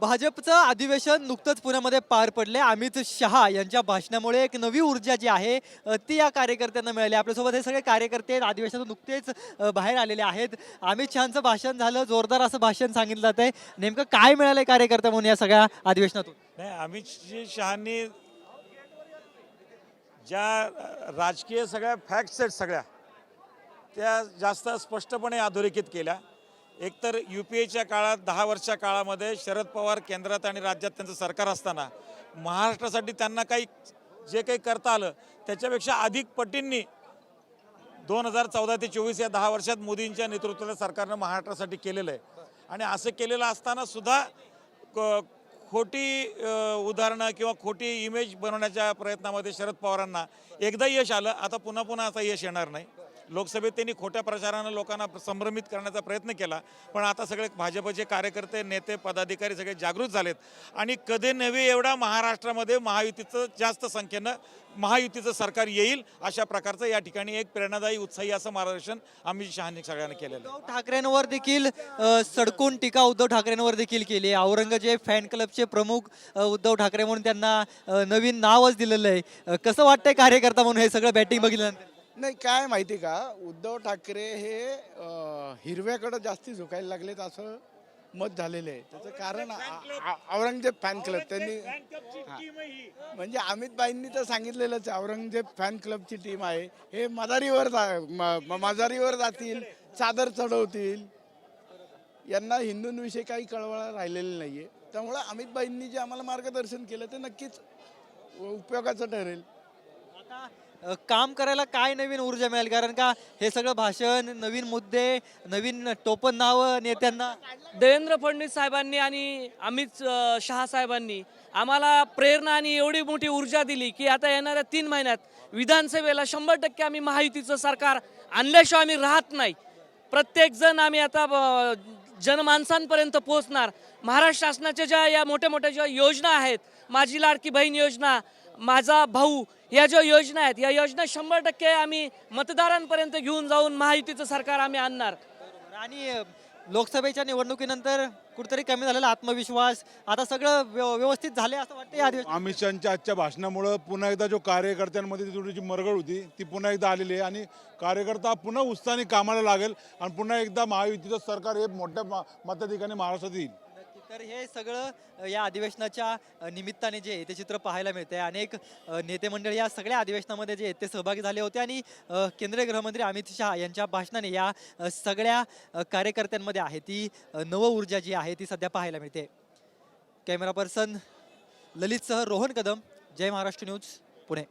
भाजपचं अधिवेशन नुकतंच पुण्यामध्ये पार पडले अमित शहा यांच्या भाषणामुळे एक नवी ऊर्जा जी आहे ती या कार्यकर्त्यांना मिळाली. आपल्यासोबत हे सगळे कार्यकर्ते अधिवेशनातून नुकतेच बाहेर आलेले आहेत. अमित शहाचं भाषण झालं. जोरदार असं भाषण सांगितलं जात आहे नेमकं काय मिळालंय कार्यकर्ता म्हणून या सगळ्या अधिवेशनातून? नाही अमित शहानी शहांनी ज्या राजकीय सगळ्या फॅक्ट्स आहेत सगळ्या त्या जास्त स्पष्टपणे अधोरेखित केल्या. एकतर यू पी एच्या काळात दहा वर्षाच्या काळामध्ये शरद पवार केंद्रात आणि राज्यात त्यांचं सरकार असताना महाराष्ट्रासाठी त्यांना काही जे काही करता आलं त्याच्यापेक्षा अधिक पटींनी दोन हजार चौदा ते चोवीस या दहा वर्षात मोदींच्या नेतृत्वाच्या सरकारनं महाराष्ट्रासाठी केलेलं आहे. आणि असं केलेलं असताना सुद्धा क- खोटी उदाहरणं किंवा खोटी इमेज बनवण्याच्या प्रयत्नामध्ये शरद पवारांना एकदा यश आलं आता पुन्हा पुन्हा आता यश येणार नाही. लोकसभेत त्यांनी खोट्या प्रचारानं लोकांना संभ्रमित करण्याचा प्रयत्न केला पण आता सगळे भाजपचे कार्यकर्ते नेते पदाधिकारी सगळे जागृत झालेत. आणि कधी नव्हे एवढा महाराष्ट्रामध्ये महायुतीचं जास्त संख्येनं महायुतीचं सरकार येईल अशा प्रकारचं या ठिकाणी एक प्रेरणादायी उत्साही असं मार्गदर्शन अमित शहानी सगळ्यांना केलेलं उद्धव ठाकरेंवर देखील अ, सडकून टीका उद्धव ठाकरेंवर देखील केली आहे. औरंगजेब फॅन क्लबचे प्रमुख अ, उद्धव ठाकरे म्हणून त्यांना अ, नवीन नावच दिलेलं आहे. अ, कसं वाटतंय कार्यकर्ता म्हणून हे सगळं बॅटिंग बघितल्यानंतर? नाही काय माहिती का? उद्धव ठाकरे हे हिरव्याकडे जास्ती झुकायला लागलेत असं मत झालेलं आहे. त्याचं कारण औरंगजेब फॅन क्लब. त्यांनी हा. म्हणजे अमितबाईंनी तर सांगितलेलंच आहे औरंगजेब फॅन क्लबची टीम आहे. हे मदारीवर मजारीवर जातील चादर चढवतील. यांना हिंदूंविषयी काही कळवळा राहिलेली नाहीये. त्यामुळे अमितबाईंनी जे आम्हाला मार्गदर्शन केलं ते नक्कीच उपयोगाचं ठरेल. आता काम करायला काय नवीन ऊर्जा मिळेल? कारण का हे सगळं भाषण नवीन मुद्दे नवीन टोपण नाव नेत्यांना देवेंद्र फडणवीस साहेबांनी आणि अमित शहा साहेबांनी आम्हाला प्रेरणा आणि एवढी मोठी ऊर्जा दिली की आता येणाऱ्या तीन महिन्यात विधानसभेला शंभर टक्के आम्ही महायुतीचं सरकार आणल्याशिवाय आम्ही राहत नाही. प्रत्येक जण आम्ही आता जनमानसांपर्यंत पोहोचणार. महाराष्ट्र शासनाच्या ज्या या मोठ्या मोठ्या ज्या योजना आहेत माझी लाडकी बहीण योजना माझा भाऊ या ज्या योजना आहेत या योजना शंभर टक्के आम्ही मतदारांपर्यंत घेऊन जाऊन महायुतीचं सरकार आम्ही आणणार आणि लोकसभेच्या निवडणुकीनंतर कुठेतरी कमी झालेला आत्मविश्वास आता सगळं व्यव- व्यवस्थित झाले असं वाटतं या अधिवेशनात. अमित शहाच्या आजच्या भाषणामुळं पुन्हा एकदा जो कार्यकर्त्यांमध्ये ती थोडीशी मरगळ होती ती पुन्हा एकदा आलेली आहे आणि कार्यकर्ता पुन्हा उत्साहाने कामाला लागेल आणि पुन्हा एकदा महायुतीचं सरकार हे मोठ्या मा- मताधिकाने महाराष्ट्रात येईल. तर हे सगळं या अधिवेशनाच्या निमित्ताने जे ते चित्र पाहायला मिळते अनेक नेते मंडळ या सगळ्या अधिवेशनामध्ये जे आहेत ते सहभागी झाले होते आणि केंद्रीय गृहमंत्री अमित शहा यांच्या भाषणाने या सगळ्या कार्यकर्त्यांमध्ये आहे ती नव ऊर्जा जी आहे ती सध्या पाहायला मिळते. कॅमेरा पर्सन ललितसह रोहन कदम जय महाराष्ट्र न्यूज पुणे.